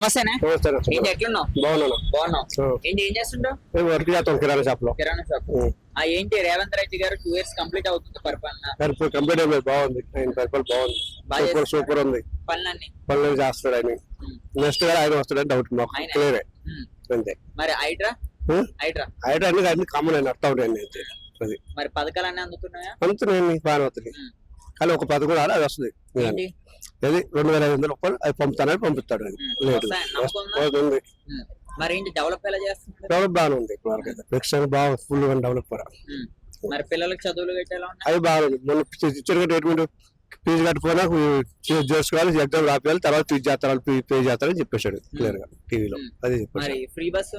నమస్తేనే. నమస్తే ఏంటి ఎట్లున్నావు? బాగున్నాను. బాగున్నావు. ఆ. ఏంటి ఏం చేస్తుంటావు? వర్క్ చేస్తాం కిరాణా షాప్లో. కిరాణా షాప్. ఆ ఏంటి రేవంత్ రెడ్డి గారు టూ ఇయర్స్ కంప్లీట్ అవుతుంది పరిపాలన? పరిపాలన కంప్లీట్ అయిపోయింది బాగుంది. ఆయన పరిపాలన బాగుంది. బాగా సూపర్ సూపర్ ఉంది. పనులన్నీ? పనులు చేస్తాడు ఆయన. నెక్స్ట్గా ఆయన వస్తాడని డౌట్ మాకు. క్లియరే. అంతే. మరి హైడ్రా? హైడ్రా? ఆయన అన్ని అన్ని కామన్ అయిన అర్థం ఉంటాయి అంతే అది. మరి పథకాలన్నీ అందుతున్నాయా? అంత నేను బాగానే ఉం. కానీ ఒక పథకం రాలి అది వస్తుంది. అది రెండు వేల ఐదు వందల రూపాయలు అది పంపుతానని పంపిస్తాడు. లేదు. మరి ఏంటి డెవలప్ ఎలా చేస్తున్నారు? డెవలప్ బాగానే ఉంది ఇప్పుడు బాగా ఫుల్గా డెవలప్ కూడా. మరి పిల్లలకు చదువులు అది బాగుంది మొన్న ఇచ్చారు ట్రీట్మెంట్ ఫీజు కట్టుకున్నా చేసుకోవాలి ఎగ్జామ్ రాపియాలి తర్వాత ఫీజు చేస్తారు పే చేస్తారని చెప్పేశాడు. క్లియర్గా టీవీలో. అది మరి చెప్పేశాడు ఫ్రీ బస్సు?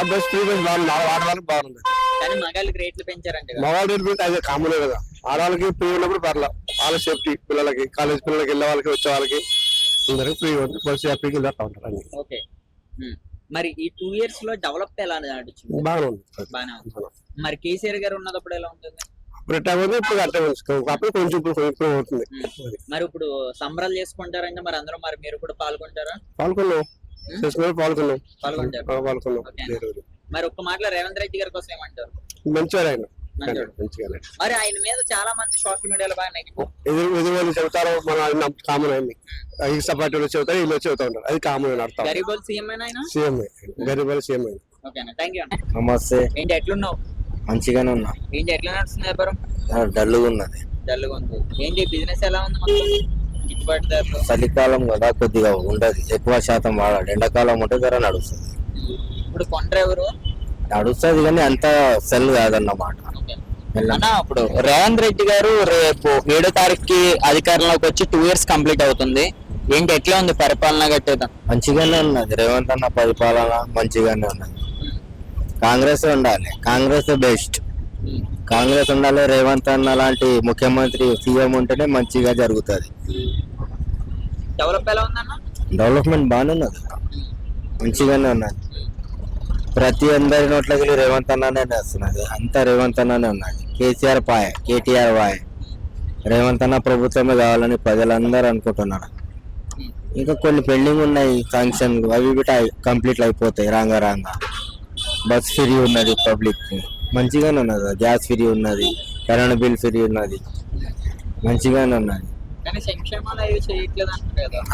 ఆ బస్ ఫ్రీ బస్ బాగుంది. ఆడ- ఆడవాళ్ళకి బాగుంది. కానీ మగాళ్ళకి రేట్లు పెంచారంట కదా. మగవాళ్ళ ట్రీట్మెంట్ అదే కామన్ కదా. ఆడవాళ్ళకి ఫ్రీ ఉన్నప్పుడు పర్లా. వాళ్ళ సేఫ్టీ పిల్లలకి కాలేజ్ పిల్లలకి వెళ్ళే వాళ్ళకి వచ్చే వాళ్ళకి. అందరికి ఫ్రీ ఉంది బస్ హ్యాపీకి వెళ్ళి ఉంటారు ఓకే. మరి ఈ టూ ఇయర్స్లో డెవలప్ ఎలా నడుచుంది బాగానే ఉంది. బాగానే ఉంది. మరి కేసీఆర్ గారు ఉన్నప్పుడు ఎలా ఉంటుంది? ఎట్లా ఉంది? ఇప్పుడు ఉంది. అప్పుడు కొంచెం ఇప్పుడు అవుతుంది. మరి ఇప్పుడు సంబరాలు చేసుకుంటారంటే మరి అందరూ మరి మీరు కూడా పాల్గొంటారా? పాల్గొన్నాం. పాల్గొన్నాం. పాల్గొంటారు. మరి ఒక్క మాటలో రేవంత్ రెడ్డి గారి కోసం ఏమంటారు? మంచివారు ఆయన మరి ఆయన మీద చాలా మంది సోషల్ మీడియాలో బాగా నెగిటివ్ ఎదురు ఎదురు వాళ్ళు చెబుతారు మన కామన్ అయింది. ఈ పార్టీ వాళ్ళు చెబుతారు వీళ్ళు చెబుతా ఉంటారు. అది కామన్ అని అర్థం. గరీబోల్ సీఎం సీఎం గరీబ్ వాళ్ళు సీఎం నమస్తే. ఏంటి ఎట్లున్నావు? మంచిగానే ఉన్నా. ఏంటి ఎట్లా నడుస్తుంది వ్యాపారం? డల్లుగా ఉన్నది. డల్గా ఉంది. ఏంటి బిజినెస్ ఎలా ఉంది చలికాలం కదా కొద్దిగా ఉండదు. ఎక్కువ శాతం వాడాలి ఎండాకాలం ఉంటే ధర నడుస్తుంది. ఇప్పుడు కొంటారు ఎవరు? నడుస్తుంది కానీ అంత సెల్ కాదన్నమాట. అన్న ఇప్పుడు రేవంత్ రెడ్డి గారు రేపు ఏడో తారీఖుకి అధికారంలోకి వచ్చి టూ ఇయర్స్ కంప్లీట్ అవుతుంది. ఏంటి ఎట్లా ఉంది పరిపాలన గట్టేదా? మంచిగానే ఉన్నది. రేవంత్ అన్న పరిపాలన మంచిగానే ఉన్నది. కాంగ్రెస్ ఉండాలి. కాంగ్రెస్ బెస్ట్. కాంగ్రెస్ ఉండాలి రేవంత్ అన్న లాంటి ముఖ్యమంత్రి సీఎం ఉంటేనే మంచిగా జరుగుతుంది. డెవలప్ ఎలా ఉందన్న? డెవలప్మెంట్ బాగానే ఉన్నది. మంచిగానే ఉన్నది. ప్రతి అందరి నోట్లకి రేవంత్ అన్ననే వస్తున్నది అంతా రేవంత్ అన్ననే ఉన్నది కేసీఆర్ పాయ కేటీఆర్ పాయ రేవంత్ అన్న ప్రభుత్వమే కావాలని ప్రజలందరూ అనుకుంటున్నారు. ఇంకా కొన్ని పెండింగ్ ఉన్నాయి శాంక్షన్ అవి బిట కంప్లీట్ అయిపోతాయి రాంగా రాంగా. బస్ ఫ్రీ ఉన్నది పబ్లిక్ మంచిగానే ఉన్నది. గ్యాస్ ఫ్రీ ఉన్నది కరెంట్ బిల్ ఫ్రీ ఉన్నది. మంచిగానే ఉన్నది.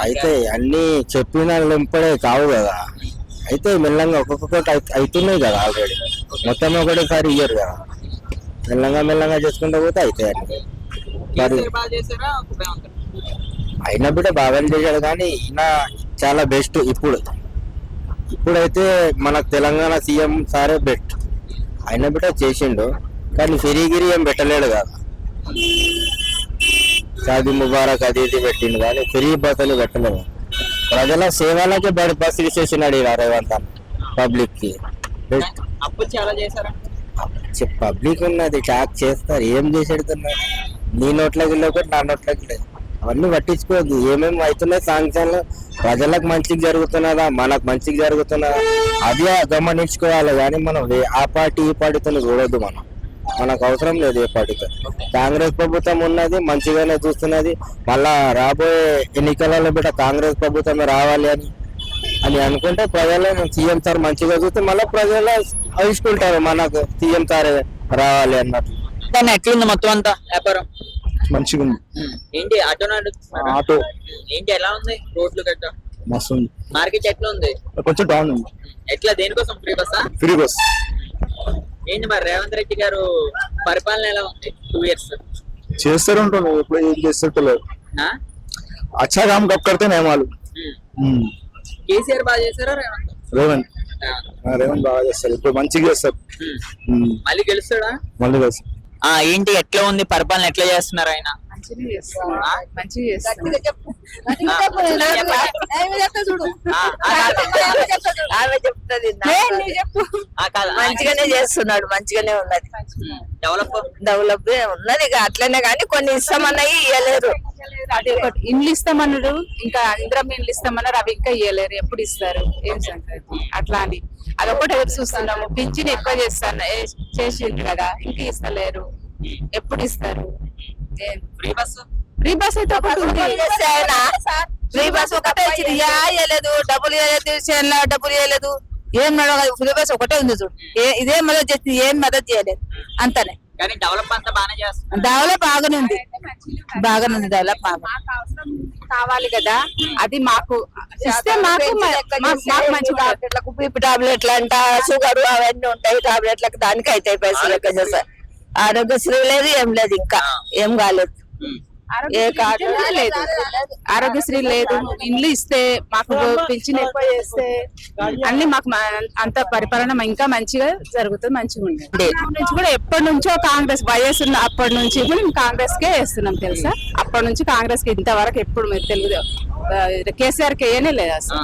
అయితే అన్ని చెప్పిన లెంపడే కావు కదా. అయితే మెల్లంగా ఒక్కొక్కటి అవుతున్నాయి కదా ఆల్రెడీ మొత్తం ఒకటేసారి ఇయ్యరు కదా. మెల్లంగా మెల్లంగా చేసుకుంటూ పోతే అవుతాయి అన్ని. మరి అయినా బిడ్డ బాగానే చేశాడు కానీ ఈయన చాలా బెస్ట్ ఇప్పుడు. ఇప్పుడైతే మన తెలంగాణ సీఎం సారే బెస్ట్ అయినా బిడ్డ చేసిండు కానీ ఫిరిగిరి ఏం పెట్టలేడు కదా. షాదీ ముబారక్ అది ఇది పెట్టిండు కానీ ఫ్రీ బస్సులు పెట్టలేదు ప్రజల సేవలకే బడి బస్సు తీసేసినాడు ఇలా రేవంత్ పబ్లిక్కి అప్పులు చాలా చేశారా? పబ్లిక్ ఉన్నది ట్యాక్ చేస్తారు. ఏం చేసేడుతున్నారు నీ నోట్లకి ఒకటి నా నోట్లకి లేదు అవన్నీ పట్టించుకోవద్దు. ఏమేమి అవుతున్నాయి సాంక్షన్లు ప్రజలకు మంచిగా జరుగుతున్నదా? మనకు మంచిగా జరుగుతున్నదా? అది గమనించుకోవాలి. కానీ మనం ఆ పార్టీ ఈ పార్టీతో చూడొద్దు మనం. మనకు అవసరం లేదు ఏ పార్టీతో కాంగ్రెస్ ప్రభుత్వం ఉన్నది మంచిగానే చూస్తున్నది. మళ్ళా రాబోయే ఎన్నికలలో బిడ్డ కాంగ్రెస్ ప్రభుత్వమే రావాలి అని అని అనుకుంటే ప్రజలు సీఎం సార్ మంచిగా చూస్తే మళ్ళీ ప్రజలు అవిష్కుంటారు మనకు సీఎం సార్ రావాలి అన్నట్టు. దాన్ని ఎట్లుంది మొత్తం అంతా వ్యాపారం? మంచిగా ఉంది. ఏంటి ఆటో? ఆటో. ఏంటి ఎలా ఉంది రోడ్లు గట్ట మస్తు ఉంది. మార్కెట్ ఎట్లా ఉంది కొంచెం డౌన్ ఉంది. ఎట్లా దేనికోసం? ఫ్రీ బస్సా? Free bus. ఏంటి మరి రేవంత్ రెడ్డి గారు పరిపాలన ఎలా ఉంది? టూ ఇయర్స్ చేస్తారు ఉంటాను ఎప్పుడు ఏం చేస్తారు లేదు అచ్చా కామ్ కప్ కడితే నేమాలు కేసీఆర్ బాగా చేశారా రేవంత్? రేవంత్. రేవంత్. రేవంత్ బాగా చేస్తారు ఇప్పుడు మంచిగా చేస్తారు ఉమ్. మళ్ళీ గెలుస్తాడా? మళ్ళీ చేస్తారు ఆ ఏంటి ఎట్లా ఉంది పరిపాలన? ఎట్లా చేస్తున్నారు ఆయన? మంచిగా చేస్తాం మంచిగా చేస్తాం చూడు ఆ, ఆ, కాదు. ఆమె చెప్తుంది చెప్పు ఆ, కాదు. మంచిగానే చేస్తున్నాడు మంచిగానే ఉన్నది. డెవలప్ డెవలప్ ఉన్నది ఇక అట్లనే కానీ కొన్ని ఇస్తామన్నాయి ఇవ్వలేరు అది ఒకటి ఇండ్లు ఇస్తామన్నారు ఇంకా ఇంద్రం ఇండ్లు ఇస్తామన్నారు అవి ఇంకా ఇవ్వలేరు ఎప్పుడు ఇస్తారు? ఏం సంగతి? అట్లా అని. అదొకటి ఎదురు చూస్తున్నాము. పింఛన్ ఎక్కువ చేస్తాను ఏ- చేసిండ్రు కదా ఇంకా ఇస్తలేరు. ఎప్పుడు ఇస్తారు? ఫ్రీ బస్సు ఫ్రీ బస్ అయితే ఫ్రీ బస్ ఒకటే ఇచ్చింది. యా ఇవ్వలేదు డబ్బులు ఇవ్వలేదు డబ్బులు ఇవ్వలేదు ఏం నడవదు ఫ్రీ బస్ ఒకటే ఉంది చూడు. ఏ- ఇదే మదతు చేస్తుంది ఏం మదతు చేయలేదు. అంతనే. కానీ డెవలప్ అంతా బాగానే చేస్తుంది డెవలప్ బాగానే ఉంది. బాగానే ఉంది డెవలప్ కావాలి కదా. అది మాకు ఇస్తే మాకు మంచి టాబ్లెట్లకు బీపీ టాబ్లెట్లు అంట షుగర్ అవన్నీ ఉంటాయి. టాబ్లెట్లకు దానికి అయితే పైసలు లెక్క చేస్తారు ఆరోగ్యశ్రీ. లేదు ఏం లేదు ఇంకా. ఏం కాలేదు. ఏ కార్డు లేదు. ఆరోగ్యశ్రీ లేదు. ఇండ్లు ఇస్తే మాకు చేస్తే అన్ని మాకు అంత పరిపాలన ఇంకా మంచిగా జరుగుతుంది మంచిగా నుంచి కూడా ఎప్పటి నుంచో కాంగ్రెస్ వయసు ఉన్న అప్పటి నుంచి కూడా మేము కాంగ్రెస్ కే వేస్తున్నాం తెలుసా? అప్పటి నుంచి కాంగ్రెస్కి ఇంతవరకు ఎప్పుడు తెలుగు కేసీఆర్కి వేయనే లేదు అసలు.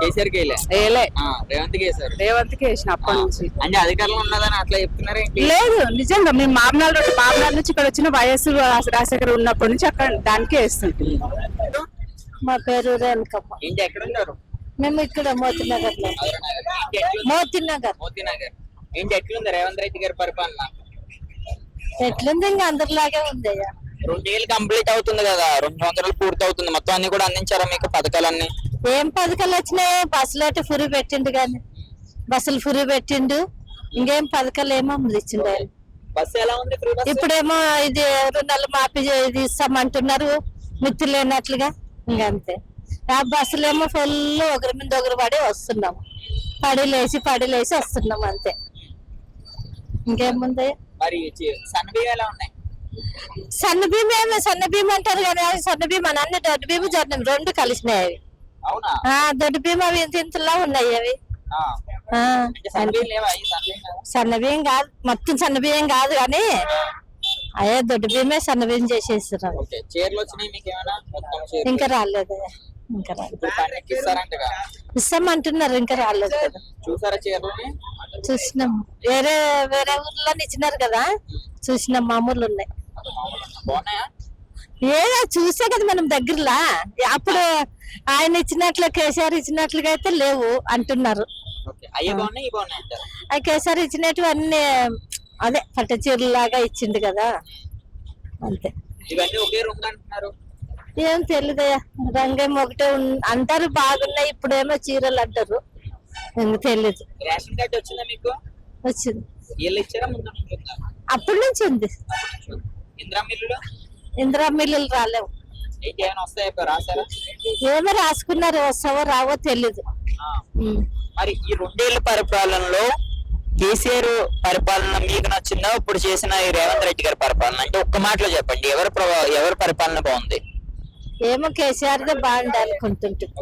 కేసీఆర్కి వేయలే. రేవంత్కి వేశారు. రేవంత్కి వేసిన అప్పటి నుంచి. అంటే అధికారంలో ఉన్నదని అట్లా చెప్తున్నారేంటి లేదు నిజంగా మేము మామనాడు నుండి మామనాడు నుంచి ఇక్కడ వచ్చిన వయస్సు రాజశేఖర్ ఉన్నప్పటి నుంచి అక్కడ దానికే వేస్తుంటుంది మా పేరు రేణుకమ్మ. ఏంటి ఎక్కడ ఉన్నారు? మేము ఇక్కడ మోతినగర్. లో ఏంటి ఎట్లుంది? మోతినగర్. మోతీనగర్. ఏంటి ఎట్లుంది రేవంత్ రెడ్డి గారి పరిపాలన? ఎట్లుంది ఇంకా అందరిలాగే ఉంది అయ్యా రెండేళ్ళు కంప్లీట్ అవుతుంది కదా. రెండు సంవత్సరాలు పూర్తి అవుతుంది. మొత్తం అన్ని కూడా అందించారా మీకు పథకాలన్నీ? ఏం పథకాలు వచ్చినాయి? బస్సులు అయితే ఫ్రీ పెట్టిండు కానీ. బస్సులు ఫ్రీ పెట్టిండు. ఇంకేం పథకాలు ఏమో ఇచ్చిండు బస్సు ఎలా ఉంది? ఇప్పుడేమో ఇది రుణాలు మాఫీ ఇది ఇస్తామంటున్నారు. మిత్తి లేనట్లుగా. ఇంకంతే ఆ బస్సులేమో ఫుల్ ఒకరి మీద ఒకరు పడి వస్తున్నాం. పడి లేచి పడి లేచి వస్తున్నాం అంతే. ఇంకేముంది? మరి సన్నబియ్యం ఎలా ఉన్నాయి? సన్న భీమ ఏమో సన్న భీమ అంటారు కానీ అవి సన్న భీమ అని అన్ని దొడ్డు భీమ జొన్న రెండు కలిసినాయి అవి. దొడ్డు భీమ అవి ఇంత ఇంతలా ఉన్నాయి అవి? సన్న బియ్యం కాదు. మొత్తం సన్న బియ్యం కాదు కానీ అయ్యే దొడ్డు బియ్యమే సన్న బియ్యం చీరలు ఇంకా రాలేదు ఇంకా ఇస్తారంటగా. ఇస్తామంటున్నారు ఇంకా రాలేదు కదా. చూసినాం. వేరే వేరే ఊర్లో ఇచ్చినారు కదా. చూసినాం మామూలు ఉన్నాయి. ఏదో చూసే కదా మనం దగ్గరలా. అప్పుడు ఆయన ఇచ్చినట్లు కేసీఆర్ ఇచ్చినట్లుగా అయితే లేవు అంటున్నారు. ఆ కేసీఆర్ ఇచ్చినట్టు అన్ని అదే పట్ట చీరలాగా ఇచ్చిండు కదా. అంతే. ఏం తెలియదయ్యా రంగేం ఒకటే అంటారు బాగున్నాయి ఇప్పుడేమో చీరలు అంటారు. తెలీదు. రేషన్ కార్డు వచ్చిందా మీకు? వచ్చింది? అప్పటి నుంచి ఉంది. ఇందిరా మిల్లులు ఇందిరా మిల్లులు రాలేవు. ఏమైనా వస్తాయా రాసారా? ఏమో రాసుకున్నారు వస్తావో రావో తెలీదు. మరి ఈ రెండేళ్ళ పరిపాలనలో కేసీఆర్ పరిపాలన మీకు నచ్చిందా? ఇప్పుడు చేసిన ఈ రేవంత్ రెడ్డి గారి పరిపాలన. అంటే ఒక్క మాటలో చెప్పండి. ఎవరి ఎవరి పరిపాలన బాగుంది? ఏమో కేసీఆర్ బాగుంది అనుకుంటుంటుంది